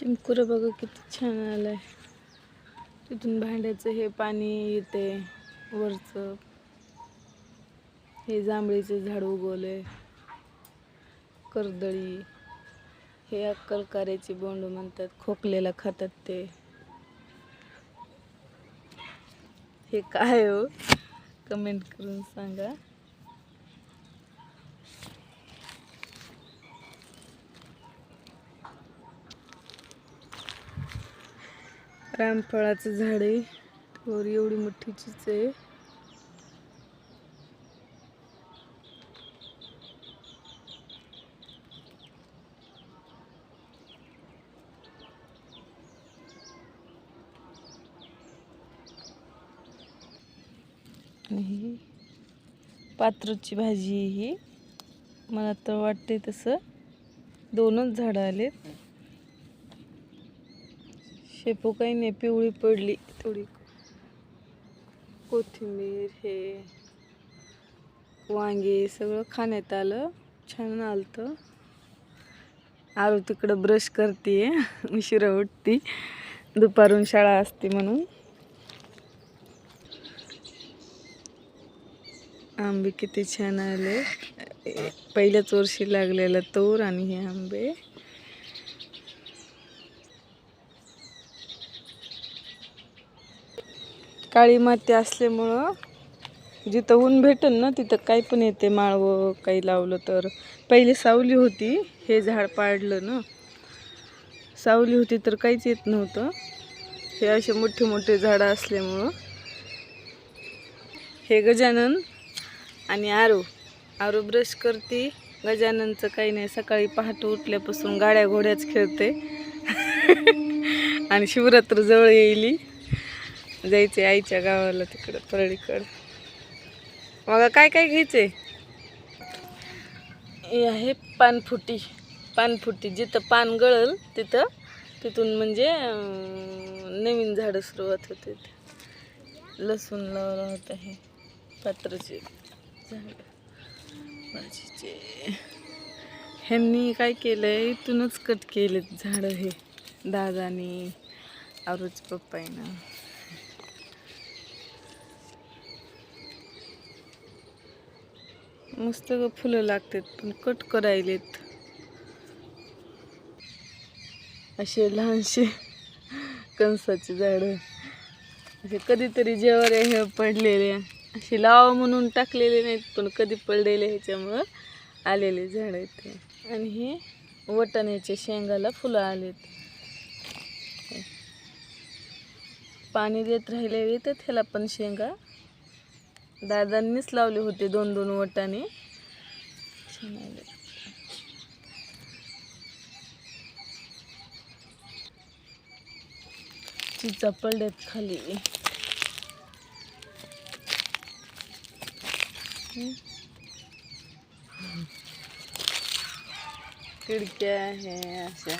चिमकुरं बघा किती छान आलंय. तिथून भांड्याचं हे पाणी येते वरचं. हे जांभळीचे झाड उगवले कर्दळी. हे अक्कलकाऱ्याची बोंड म्हणतात खोकलेला खातात ते. हे काय हो? कमेंट करून सांगा. रामफळाचं झाड आहे. वर एवढी मोठीचीच आहे. आणि ही पात्रची भाजी ही. मला तर वाटते तसं दोनच झाडं आलेत. शेपू काही नाही पिवळी पडली थोडी. कोथिंबीर हे वांगे सगळं खाण्यात आलं. छान आलतं. आरू तिकडं ब्रश करते उशिरा उठती. दुपारून शाळा असते म्हणून. आंबे किती छान आले. पहिल्याच वर्षी लागलेला तोर आणि हे आंबे. काळी माती असल्यामुळं जिथं ऊन भेटेल ना तिथं काही पण येते. माळवं काही लावलं तर. पहिली सावली होती हे झाड पाडलं ना. सावली होती तर काहीच येत नव्हतं. हे असे मोठे मोठे झाडं असल्यामुळं. हे गजानन आणि आरू. आरू ब्रश करते. गजाननचं काही नाही सकाळी पहाटे उठल्यापासून गाड्या घोड्याच खेळते. आणि शिवरात्र जवळ येईली. जायचे आईच्या गावाला तिकडं परळीकडं मग काय काय घ्यायचे हे आहे पानफुटी. पानफुटी जिथं पान गळल तिथं तिथून म्हणजे नवीन झाडं सुरुवात होते. लसूण लावलं होतं हे पात्राचे झाड भाजीचे ह्यांनी काय केलंय इथूनच कट केलेत झाडं हे दादानी आरूच पप्पाईनं. मस्त फुलं लागतात पण कट करायलेत. असे लहानसे कणसाचे झाड. असे कधीतरी जेवर हे पडलेले असे लावा म्हणून टाकलेले नाहीत पण कधी पडलेले ह्याच्यामुळं आलेले झाड आहेत ते. आणि हे वटाण्याच्या शेंगाला फुलं आलेत. पाणी देत राहिले येतात ह्याला पण शेंगा दादांनीच लावले होते दोन दोन वटाने छान चिचा पडल्यात खाली खिडक्या आहे अशा.